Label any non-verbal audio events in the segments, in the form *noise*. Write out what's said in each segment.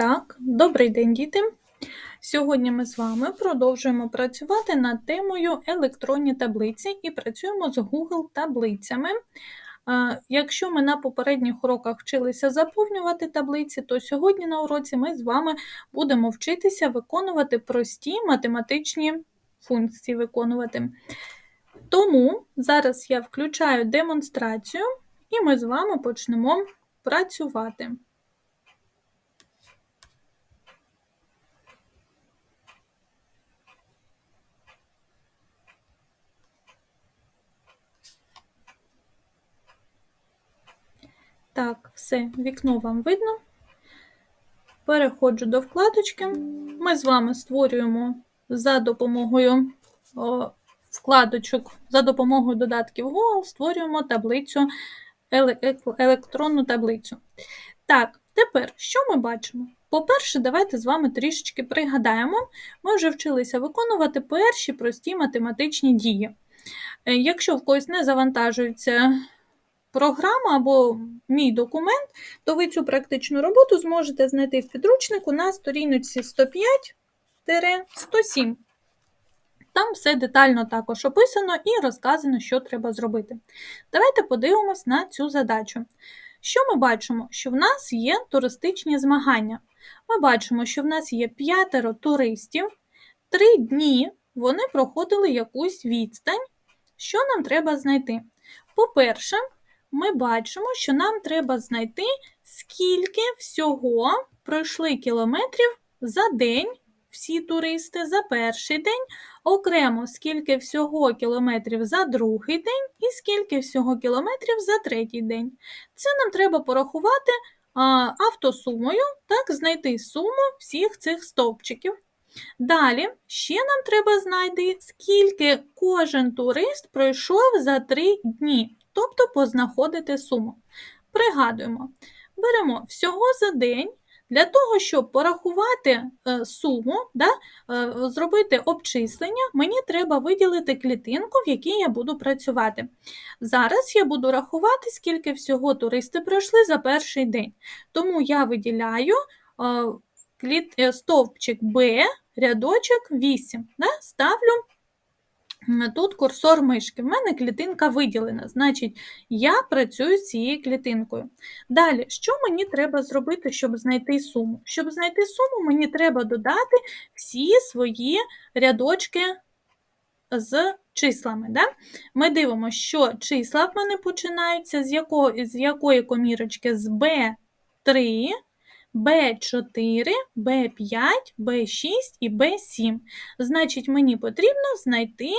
Так, добрий день, діти! Сьогодні ми з вами продовжуємо працювати над темою електронні таблиці і працюємо з Google таблицями. Якщо ми на попередніх уроках вчилися заповнювати таблиці, то сьогодні на уроці ми з вами будемо вчитися виконувати прості математичні функції. виконувати. Тому зараз я включаю демонстрацію, і ми з вами почнемо працювати. Так, все, вікно вам видно. Переходжу до вкладочки. Ми з вами створюємо за допомогою вкладочок, за допомогою додатків Google, створюємо таблицю, електронну таблицю. Так, тепер що ми бачимо? По-перше, давайте з вами трішечки пригадаємо, ми вже вчилися виконувати перші прості математичні дії. Е, якщо в когось не завантажується програма або мій документ, то ви цю практичну роботу зможете знайти в підручнику на сторінці 105-107. Там все детально також описано і розказано, що треба зробити. Давайте подивимось на цю задачу. Що ми бачимо? Що в нас є туристичні змагання. Ми бачимо, що в нас є п'ятеро туристів, три дні вони проходили якусь відстань. Що нам треба знайти? По-перше, ми бачимо, що нам треба знайти, скільки всього пройшли кілометрів за день всі туристи за перший день, окремо скільки всього кілометрів за другий день і скільки всього кілометрів за третій день. Це нам треба порахувати а, автосумою, так, знайти суму всіх цих стовпчиків. Далі ще нам треба знайти, скільки кожен турист пройшов за три дні тобто познаходити суму. Пригадуємо, беремо всього за день. Для того, щоб порахувати е, суму, да, е, зробити обчислення, мені треба виділити клітинку, в якій я буду працювати. Зараз я буду рахувати, скільки всього туристи пройшли за перший день. Тому я виділяю е, стовпчик Б, рядочок 8. Да, Ставлю Тут курсор мишки. В мене клітинка виділена, значить, я працюю з цією клітинкою. Далі, що мені треба зробити, щоб знайти суму? Щоб знайти суму, мені треба додати всі свої рядочки з числами. Да? Ми дивимося, що числа в мене починаються з якої, з якої комірочки? З B3. B4, B5, B6 і B7. Значить, мені потрібно знайти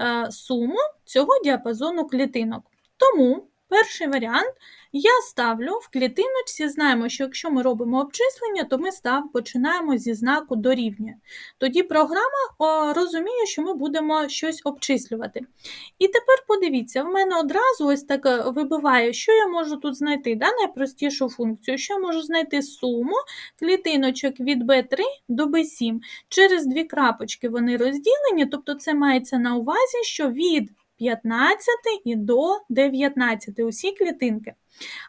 е, суму цього діапазону клітинок. Тому перший варіант я ставлю в клітиночці, знаємо, що якщо ми робимо обчислення, то ми став починаємо зі знаку дорівнює. Тоді програма розуміє, що ми будемо щось обчислювати. І тепер подивіться, в мене одразу ось так е, вибиває, що я можу тут знайти, да, найпростішу функцію, що я можу знайти суму клітиночок від B3 до B7. Через дві крапочки вони розділені, тобто це мається на увазі, що від 15 і до 19 усі клітинки.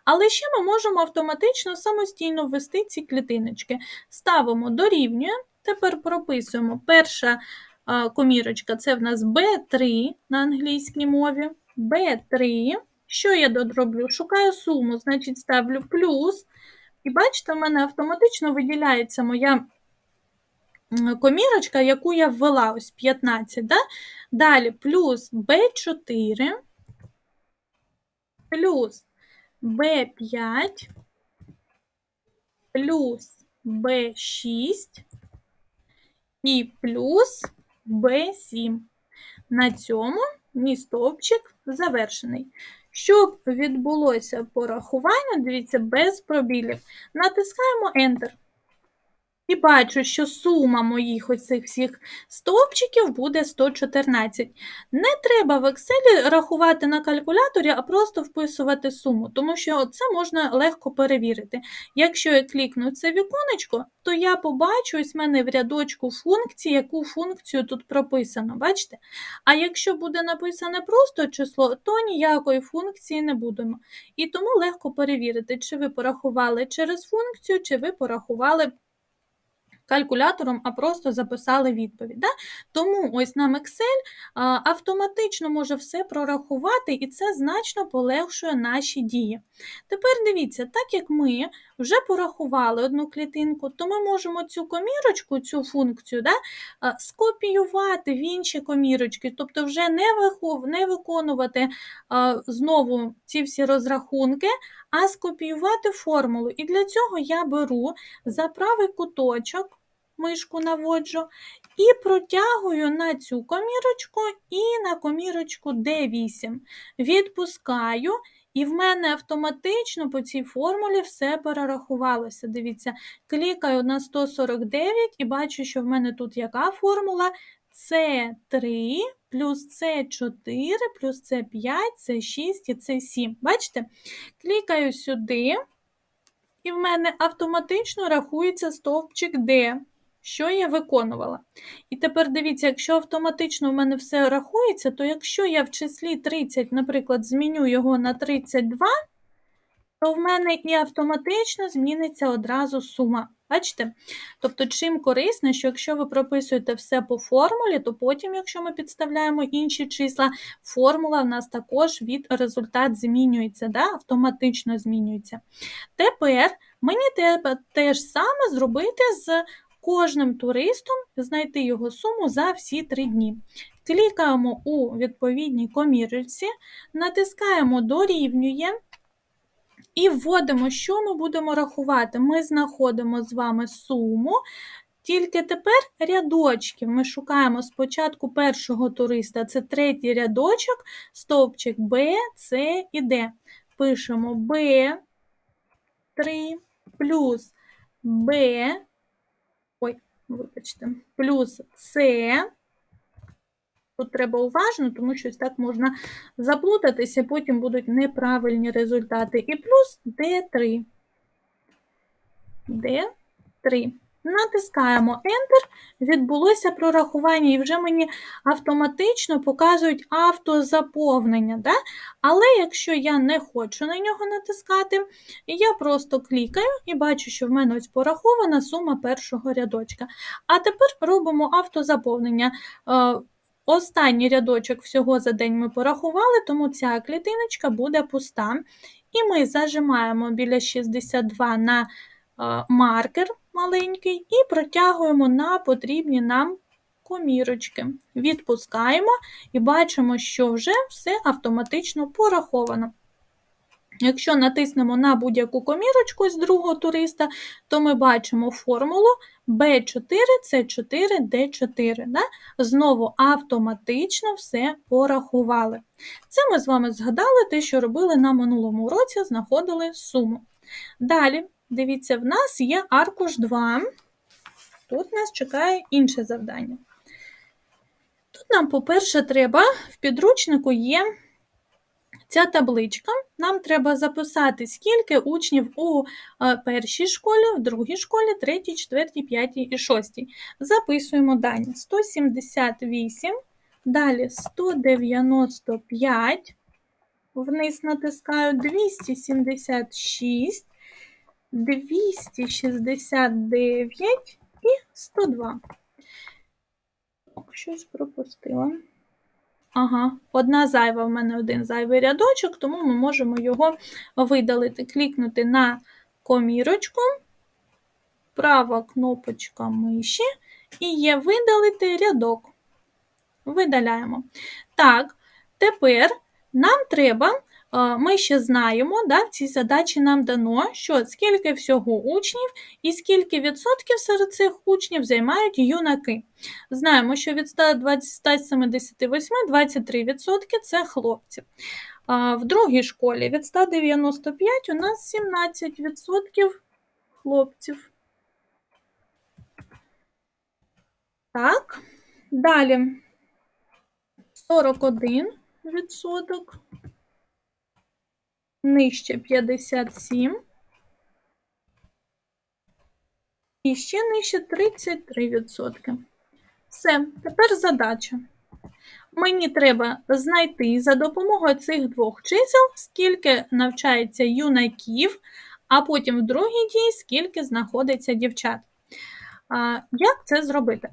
Але ще ми можемо автоматично самостійно ввести ці клітиночки. Ставимо дорівнює, тепер прописуємо перша комірочка це в нас B3 на англійській мові. B3. Що я дороблю? Шукаю суму, значить ставлю плюс. І бачите, в мене автоматично виділяється моя комірочка, яку я ввела, ось 15. Да? Далі плюс B4, плюс B5 плюс B6 і плюс B7. На цьому мій стовпчик завершений. Щоб відбулося порахування, дивіться, без пробілів, натискаємо Enter. І бачу, що сума моїх оцих всіх стовпчиків буде 114. Не треба в Excel рахувати на калькуляторі, а просто вписувати суму, тому що це можна легко перевірити. Якщо я клікну це віконечко, то я побачу ось в мене в рядочку функції, яку функцію тут прописано. Бачите? А якщо буде написане просто число, то ніякої функції не будемо. І тому легко перевірити, чи ви порахували через функцію, чи ви порахували калькулятором, а просто записали відповідь. Да? Тому ось нам Excel автоматично може все прорахувати, і це значно полегшує наші дії. Тепер дивіться, так як ми вже порахували одну клітинку, то ми можемо цю комірочку, цю функцію да, скопіювати в інші комірочки, тобто вже не не виконувати знову ці всі розрахунки, а скопіювати формулу. І для цього я беру за правий куточок мишку наводжу і протягую на цю комірочку і на комірочку D8. Відпускаю, і в мене автоматично по цій формулі все перерахувалося. Дивіться, клікаю на 149 і бачу, що в мене тут яка формула? С3 плюс С4 плюс С5, С6 і С7. Бачите? Клікаю сюди, і в мене автоматично рахується стовпчик D що я виконувала. І тепер дивіться, якщо автоматично в мене все рахується, то якщо я в числі 30, наприклад, зміню його на 32, то в мене і автоматично зміниться одразу сума. Бачите? Тобто, чим корисно, що якщо ви прописуєте все по формулі, то потім, якщо ми підставляємо інші числа, формула в нас також від результат змінюється, да? автоматично змінюється. Тепер мені треба те ж саме зробити з кожним туристом знайти його суму за всі три дні. Клікаємо у відповідній комірці, натискаємо Дорівнює. І вводимо, що ми будемо рахувати. Ми знаходимо з вами суму, тільки тепер рядочки. Ми шукаємо спочатку першого туриста, це третій рядочок, стовпчик Б, С і Д. Пишемо B3 плюс Б вибачте, плюс С. Тут треба уважно, тому що так можна заплутатися, потім будуть неправильні результати. І плюс D3. D3. Натискаємо Enter, відбулося прорахування, і вже мені автоматично показують автозаповнення. Да? Але якщо я не хочу на нього натискати, я просто клікаю і бачу, що в мене ось порахована сума першого рядочка. А тепер робимо автозаповнення. Е, останній рядочок всього за день ми порахували, тому ця клітиночка буде пуста. І ми зажимаємо біля 62 на е, маркер маленький і протягуємо на потрібні нам комірочки. Відпускаємо і бачимо, що вже все автоматично пораховано. Якщо натиснемо на будь-яку комірочку з другого туриста, то ми бачимо формулу B4, C4, D4. Да? Знову автоматично все порахували. Це ми з вами згадали те, що робили на минулому році, знаходили суму. Далі Дивіться, в нас є аркуш 2. Тут нас чекає інше завдання. Тут нам, по-перше, треба, в підручнику є ця табличка. Нам треба записати, скільки учнів у е, першій школі, в другій школі, третій, четвертій, п'ятій і шостій. Записуємо дані: 178, далі 195, вниз натискаю 276. 269 і 102. Щось пропустила. Ага, одна зайва в мене один зайвий рядочок, тому ми можемо його видалити, клікнути на комірочку, права кнопочка миші, і є видалити рядок. Видаляємо. Так, тепер нам треба ми ще знаємо, да, в цій задачі нам дано, що скільки всього учнів і скільки відсотків серед цих учнів займають юнаки. Знаємо, що від 178 23% це хлопці. В другій школі від 195 у нас 17% хлопців. Так, далі 41 відсоток нижче 57 і ще нижче 33%. Все, тепер задача. Мені треба знайти за допомогою цих двох чисел, скільки навчається юнаків, а потім в другій дії, скільки знаходиться дівчат. А, Як це зробити?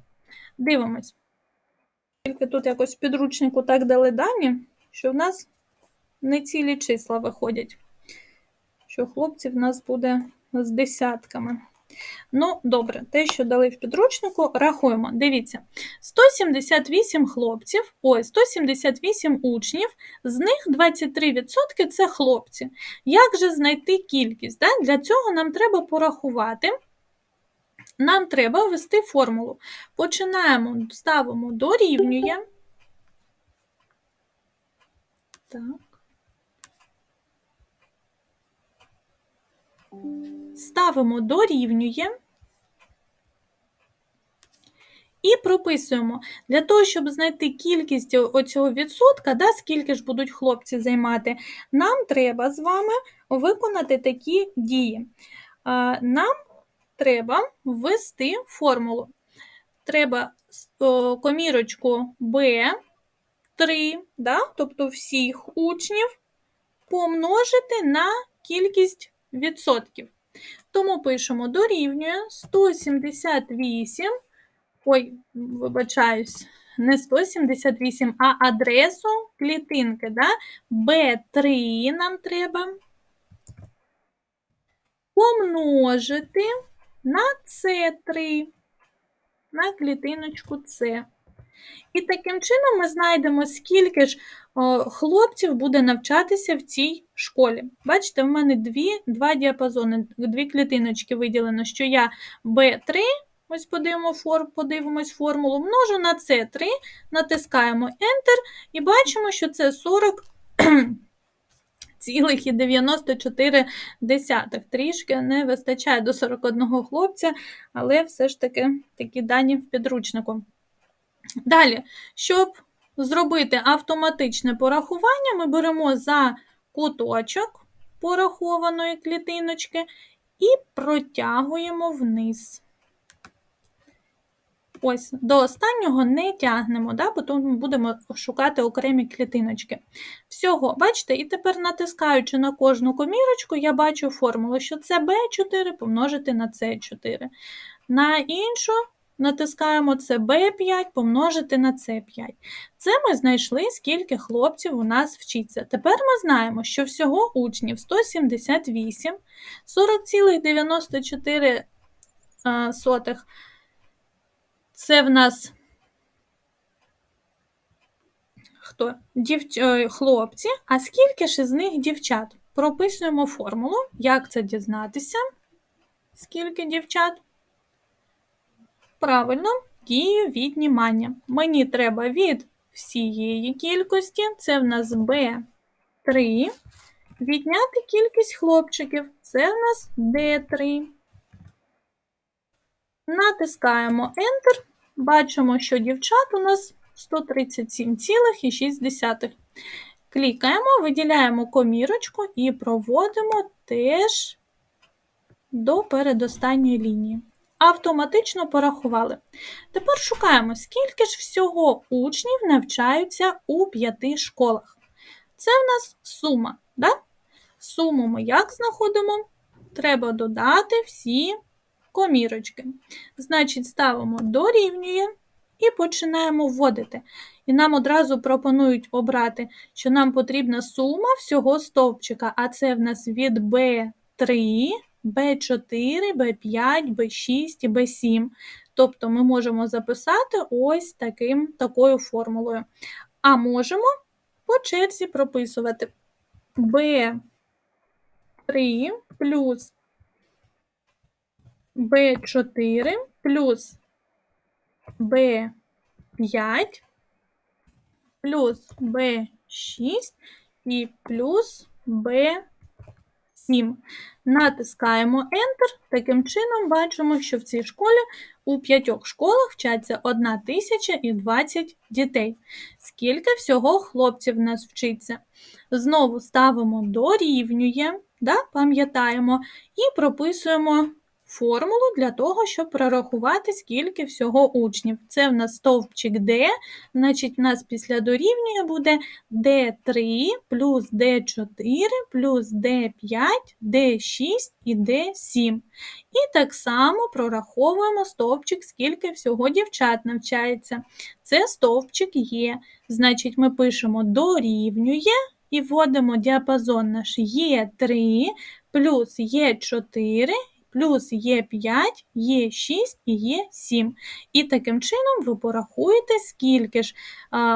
Дивимось. Тільки тут якось в підручнику так дали дані, що в нас не цілі числа виходять, що хлопців в нас буде з десятками. Ну, добре, те, що дали в підручнику, рахуємо. Дивіться, 178 хлопців, ой, 178 учнів, з них 23% це хлопці. Як же знайти кількість? Да? Для цього нам треба порахувати. Нам треба ввести формулу. Починаємо, ставимо дорівнює. Так. Ставимо дорівнює. І прописуємо. Для того, щоб знайти кількість оцього відсотка, да, скільки ж будуть хлопці займати, нам треба з вами виконати такі дії. Нам треба ввести формулу. Треба комірочку B3, да, тобто всіх учнів, помножити на кількість. Тому пишемо дорівнює 178, ой, вибачаюсь, не 178, а адресу клітинки. Да? B3 нам треба помножити на С3, на клітиночку С. І таким чином ми знайдемо, скільки ж хлопців буде навчатися в цій школі. Бачите, в мене дві, два діапазони, дві клітиночки виділено, що я B3, ось подивимось формулу, множу на С3, натискаємо Enter і бачимо, що це 40. *clears throat* Цілих і 94 десятих. Трішки не вистачає до 41 хлопця, але все ж таки такі дані в підручнику. Далі, щоб зробити автоматичне порахування, ми беремо за куточок порахованої клітиночки і протягуємо вниз. Ось, до останнього не тягнемо, да, бо тут ми будемо шукати окремі клітиночки. Всього, бачите, і тепер натискаючи на кожну комірочку, я бачу формулу, що це B4 помножити на С4. На іншу натискаємо це B5 помножити на С5. Це ми знайшли, скільки хлопців у нас вчиться. Тепер ми знаємо, що всього учнів 178, 40,94 це в нас хто? Дівч... Е, хлопці, а скільки ж із них дівчат? Прописуємо формулу, як це дізнатися, скільки дівчат. Правильно, дію віднімання. Мені треба від всієї кількості, це в нас B3. Відняти кількість хлопчиків, це в нас D3. Натискаємо Enter. Бачимо, що дівчат у нас 137,6. Клікаємо, виділяємо комірочку і проводимо теж до передостанньої лінії. Автоматично порахували. Тепер шукаємо, скільки ж всього учнів навчаються у п'яти школах. Це в нас сума. Да? Суму ми як знаходимо? Треба додати всі комірочки. Значить, ставимо дорівнює і починаємо вводити. І нам одразу пропонують обрати, що нам потрібна сума всього стовпчика, а це в нас від B3, B4, B5, B6 і B7. Тобто ми можемо записати ось таким, такою формулою. А можемо по черзі прописувати B3 плюс B4 плюс B5 плюс B6 і плюс B7. Натискаємо Enter. Таким чином бачимо, що в цій школі у п'ятьох школах вчаться 1020 дітей. Скільки всього хлопців нас вчиться? Знову ставимо дорівнює, да, пам'ятаємо, і прописуємо формулу для того, щоб прорахувати, скільки всього учнів. Це в нас стовпчик D, значить, в нас після дорівнює буде D3 плюс D4 плюс D5, D6 і D7. І так само прораховуємо стовпчик, скільки всього дівчат навчається. Це стовпчик є. Значить, ми пишемо дорівнює і вводимо діапазон наш Є3 плюс Є4 плюс Є5, Є6 і Є7. І таким чином ви порахуєте, скільки ж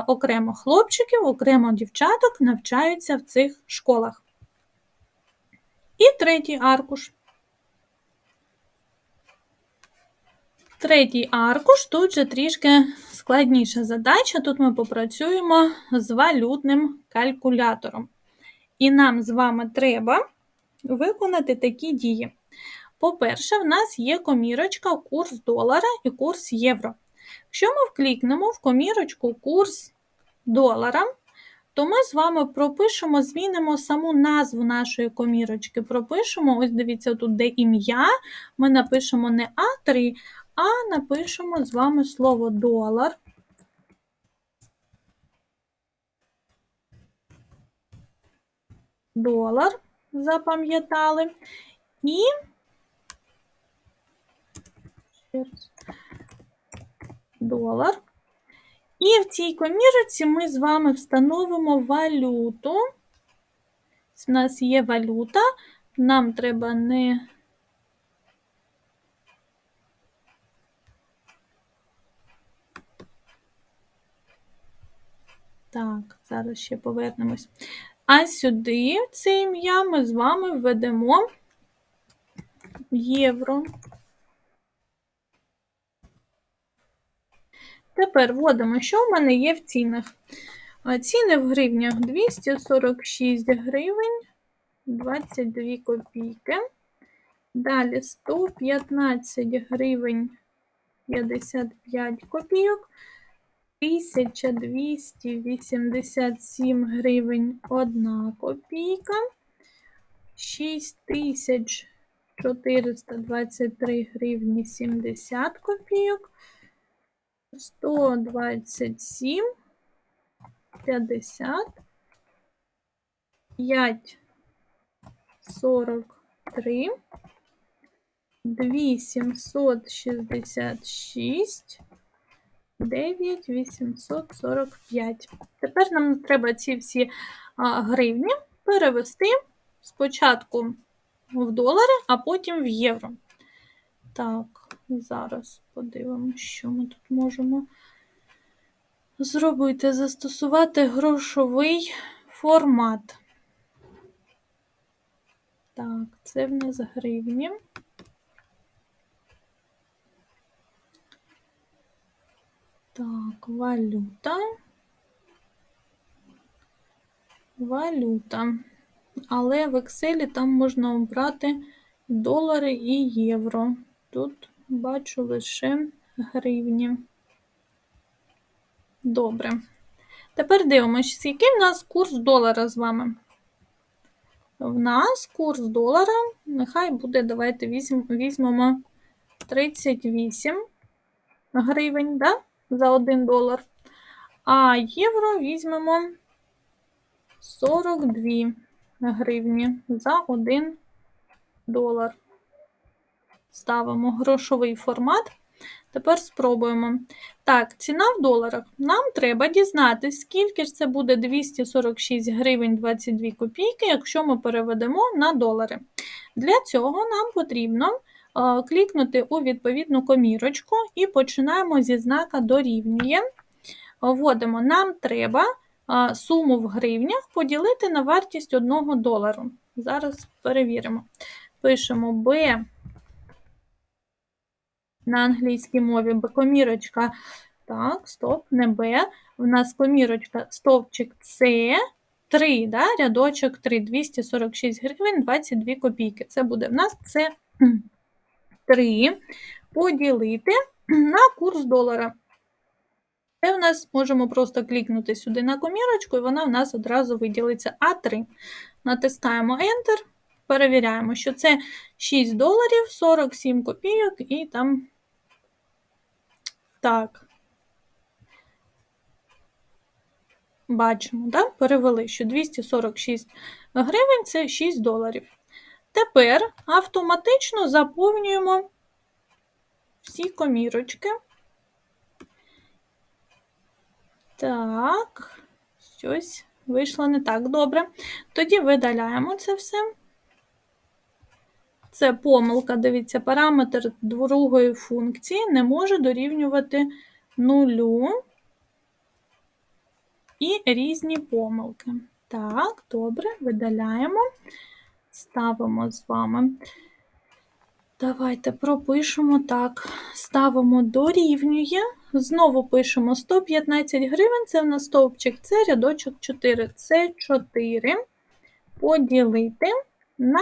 окремо хлопчиків, окремо дівчаток навчаються в цих школах. І третій аркуш. Третій аркуш тут же трішки складніша задача. Тут ми попрацюємо з валютним калькулятором. І нам з вами треба виконати такі дії. По-перше, в нас є комірочка курс долара і курс євро. Якщо ми вклікнемо в комірочку курс долара, то ми з вами пропишемо, змінимо саму назву нашої комірочки. Пропишемо, ось дивіться, тут де ім'я, ми напишемо не А3, а напишемо з вами слово долар. Долар, запам'ятали. І долар. І в цій комірці ми з вами встановимо валюту. У нас є валюта, нам треба не Так, зараз ще повернемось. А сюди в це ім'я ми з вами введемо євро. Тепер вводимо, що в мене є в цінах. Ціни в гривнях 246 гривень 22 копійки. Далі 115 гривень 55 копійок. 1287 гривень 1 копійка, 6423 гривні 70 копійок, 127, 50, 5, 43, 2766, 9845. Тепер нам треба ці всі гривні перевести спочатку в долари, а потім в євро. Так, зараз подивимося, що ми тут можемо зробити. Застосувати грошовий формат. Так, це в нас гривні. Так, валюта. Валюта. Але в Excel там можна обрати долари і євро. Тут бачу лише гривні. Добре. Тепер дивимося, який в нас курс долара з вами. В нас курс долара, нехай буде, давайте візьмемо 38 гривень, да? за 1 долар. А євро візьмемо 42 гривні за 1 долар. Ставимо грошовий формат. Тепер спробуємо. Так, ціна в доларах. Нам треба дізнатися, скільки ж це буде 246 гривень 22 копійки, якщо ми переведемо на долари. Для цього нам потрібно клікнути у відповідну комірочку і починаємо зі знака дорівнює. Вводимо, нам треба суму в гривнях поділити на вартість 1 долару. Зараз перевіримо. Пишемо B на англійській мові комірочка. Так, стоп, не Б. У нас комірочка стовпчик С. 3, да, рядочок 3, 246 гривень, 22 копійки. Це буде в нас це 3 поділити на курс долара. Це в нас можемо просто клікнути сюди на комірочку, і вона в нас одразу виділиться А3. Натискаємо Enter, перевіряємо, що це 6 доларів 47 копійок і там. Так. Бачимо, да? перевели, що 246 гривень це 6 доларів. Тепер автоматично заповнюємо всі комірочки. Так, щось вийшло не так добре. Тоді видаляємо це все. Це помилка, дивіться, параметр другої функції не може дорівнювати нулю і різні помилки. Так, добре, видаляємо, ставимо з вами. Давайте пропишемо так. Ставимо дорівнює. Знову пишемо 115 гривень, це в нас стовпчик, це рядочок 4. Це 4 поділити на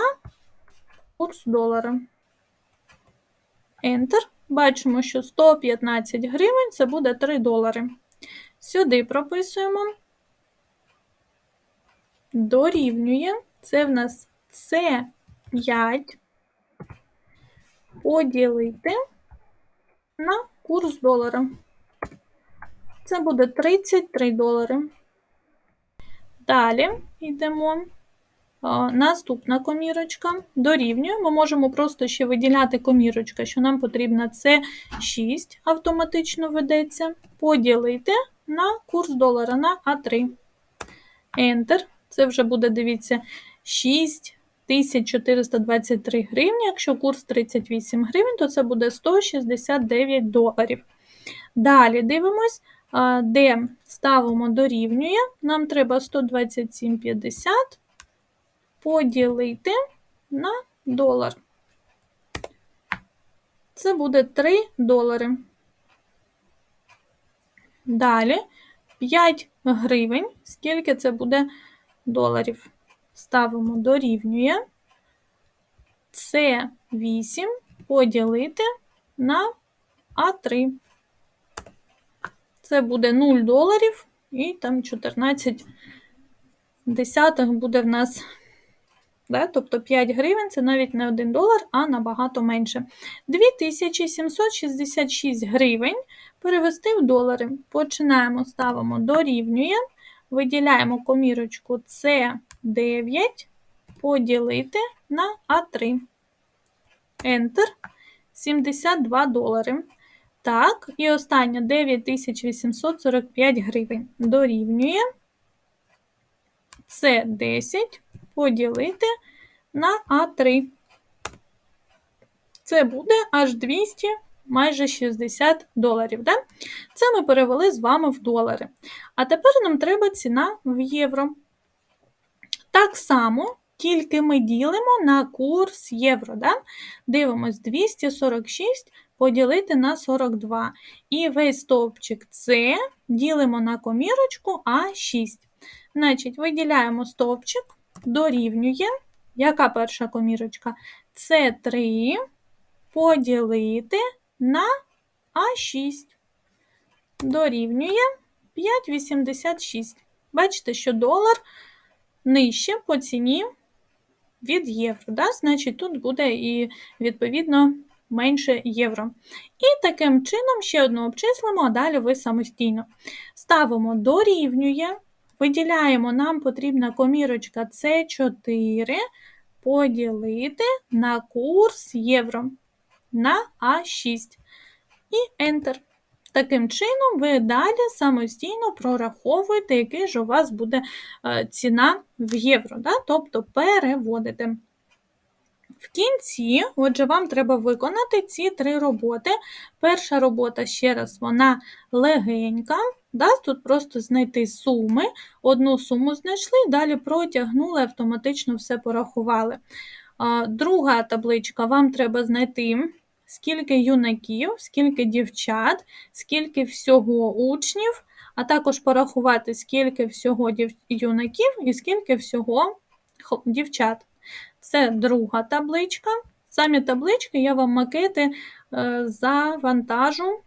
курс долара. Enter. Бачимо, що 115 гривень це буде 3 долари. Сюди прописуємо. Дорівнює. Це в нас це 5 поділити на курс долара. Це буде 33 долари. Далі йдемо. Наступна комірочка дорівнює. Ми можемо просто ще виділяти комірочка, що нам потрібна це 6 автоматично ведеться. Поділити на курс долара на А3. Enter. Це вже буде, дивіться, 6423 гривні. Якщо курс 38 гривень, то це буде 169 доларів. Далі дивимось, де ставимо дорівнює. Нам треба 127,50 поділити на долар. Це буде 3 долари. Далі 5 гривень, скільки це буде доларів. Ставимо дорівнює. Це 8 поділити на А3. Це буде 0 доларів і там 14 десятих буде в нас Да? Тобто 5 гривень це навіть не 1 долар, а набагато менше. 2766 гривень перевести в долари. Починаємо, ставимо дорівнює, виділяємо комірочку С9 поділити на А3. Enter. 72 долари. Так, і останнє 9845 гривень. Дорівнює. Це 10 поділити на А3. Це буде аж 200, майже 60 доларів. Да? Це ми перевели з вами в долари. А тепер нам треба ціна в євро. Так само, тільки ми ділимо на курс євро. Да? Дивимось 246 поділити на 42. І весь стовпчик С ділимо на комірочку А6. Значить, виділяємо стовпчик, дорівнює. Яка перша комірочка? Це 3 поділити на А6. Дорівнює 5,86. Бачите, що долар нижче по ціні від євро. Да? Значить, тут буде і, відповідно, менше євро. І таким чином ще одну обчислимо, а далі ви самостійно. Ставимо дорівнює. Виділяємо, нам потрібна комірочка С4 поділити на курс євро на А6 і Enter. Таким чином, ви далі самостійно прораховуєте, який ж у вас буде е, ціна в євро, да? тобто переводите. В кінці, отже, вам треба виконати ці три роботи. Перша робота, ще раз, вона легенька. Да? Тут просто знайти суми, одну суму знайшли, далі протягнули, автоматично все порахували. Друга табличка, вам треба знайти, скільки юнаків, скільки дівчат, скільки всього учнів, а також порахувати, скільки всього юнаків і скільки всього дівчат. Це друга табличка. Самі таблички я вам макети е, завантажу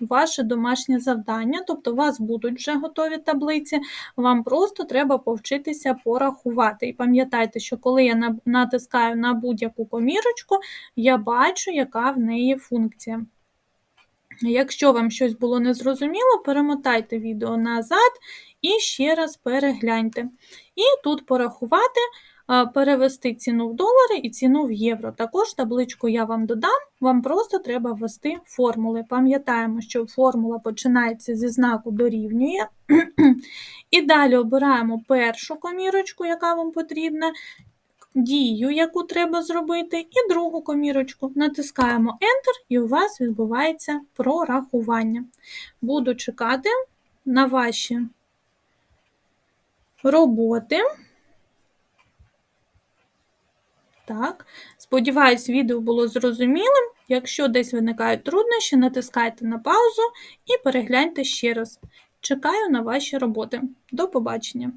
ваше домашнє завдання, тобто у вас будуть вже готові таблиці, вам просто треба повчитися порахувати. І пам'ятайте, що коли я натискаю на будь-яку комірочку, я бачу, яка в неї функція. Якщо вам щось було незрозуміло, перемотайте відео назад і ще раз перегляньте. І тут порахувати, перевести ціну в долари і ціну в євро. Також табличку я вам додам, вам просто треба ввести формули. Пам'ятаємо, що формула починається зі знаку дорівнює. І далі обираємо першу комірочку, яка вам потрібна, дію, яку треба зробити, і другу комірочку. Натискаємо Enter, і у вас відбувається прорахування. Буду чекати на ваші роботи. Так, сподіваюсь, відео було зрозумілим. Якщо десь виникають труднощі, натискайте на паузу і перегляньте ще раз. Чекаю на ваші роботи. До побачення!